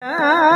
啊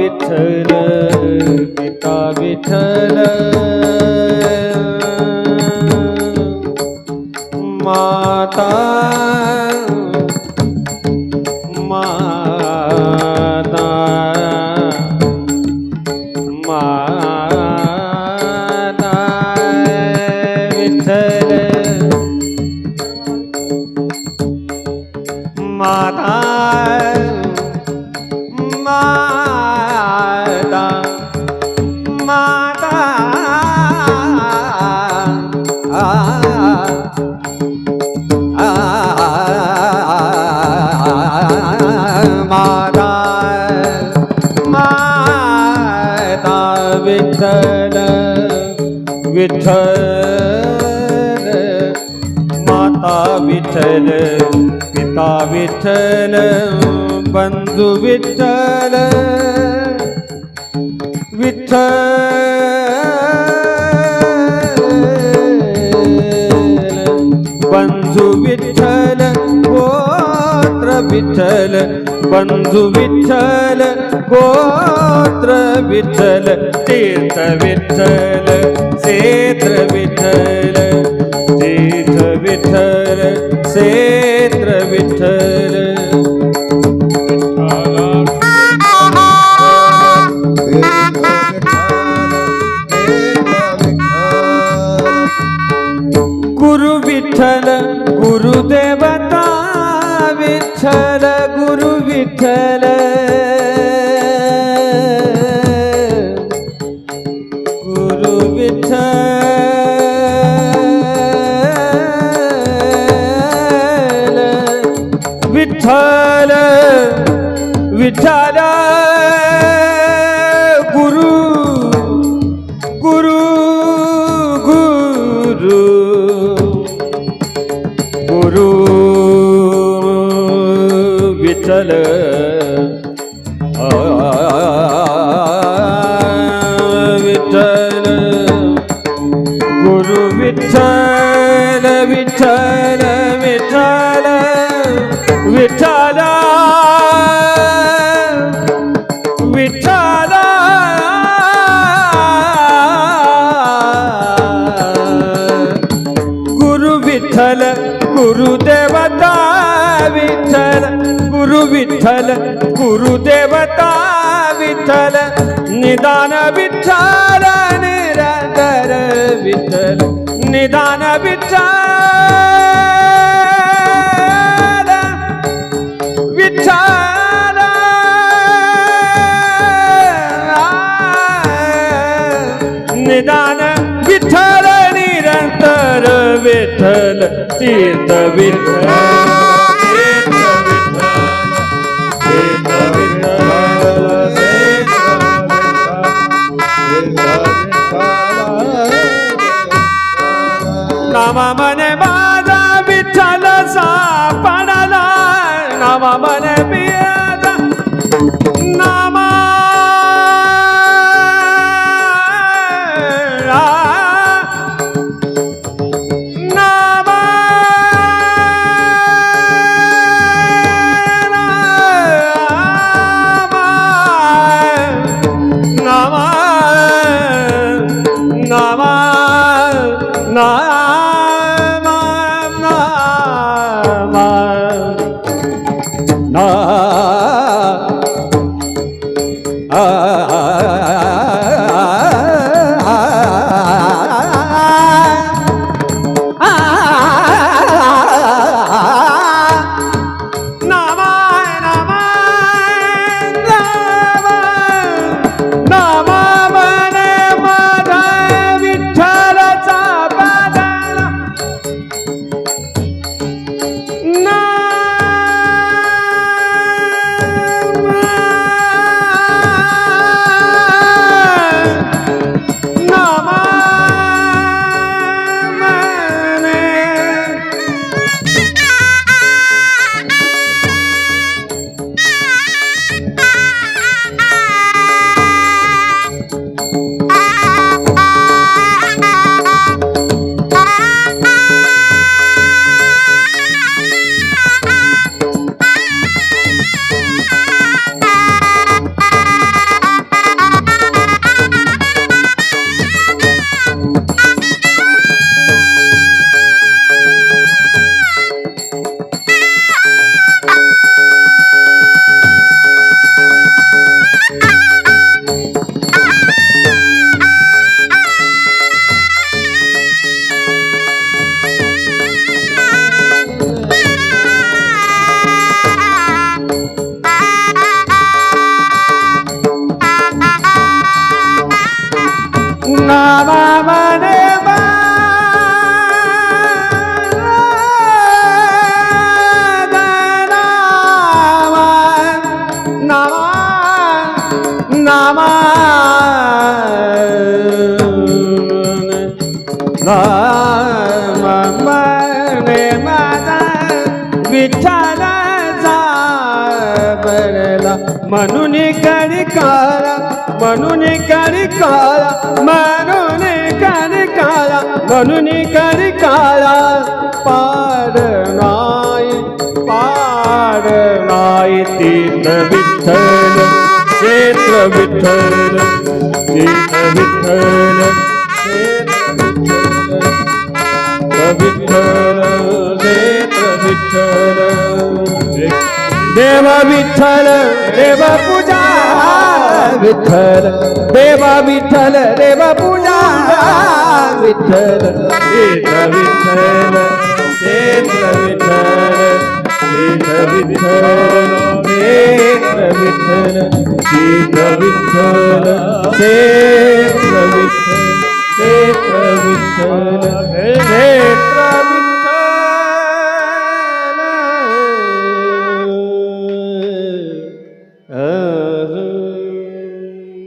विठ्ठल पिता विठ्ठल. माता माता विठ्ठल विठ्ठल माता विठ्ठल पिता विठ्ठल बंधू विठ्ठल विठ्ठल बंधू विठ्ठल गोत्र विठ्ठल बंधू विठ्ठल गोत्र विठ्ठल तीर्थ विठ्ठल क्षेत्र विठ्ठल तीर्थ विठ्ठल क्षेत्र विठ्ठल गुरु विठ्ठल गुरुदेवता विठ्ठल गुरु विठ्ठल। गुरु विठ्ठल। विठ्ठल विठ्ठल गुरु गुरु गुरु। गुरु विठ्ठल आ, विठ्ठल गुरु विठ्ठल विठ्ठल विठ्ठल विठ्ठल विठ्ठल गुरु विठ्ठल गुरुदेवता विठ्ठल गुरु विठ्ठल गुरुदेवता विठ्ठल निदान विठ्ठल निरंतर विठ्ठल निदान विठ्ठल विठ्ठल। निदान विठ्ठल निरंतर विठ्ठल तीर्थ विठ्ठल। I'm mama. म्हणून करी काळा म्हणून करी काळा म्हणून करी काळा म्हणून करी काळा पाड नाही पाड नाही तीर्थ विठ्ठल क्षेत्र विठ्ठल तीर्थ विठ्ठल क्षेत्र विठ्ठल विठ्ठल देवा विठ्ठल देवा पूजा विठ्ठल विठ्ठल विठ्ठल विठ्ठल विठ्ठल विठ्ठल विठ्ठल विठ्ठल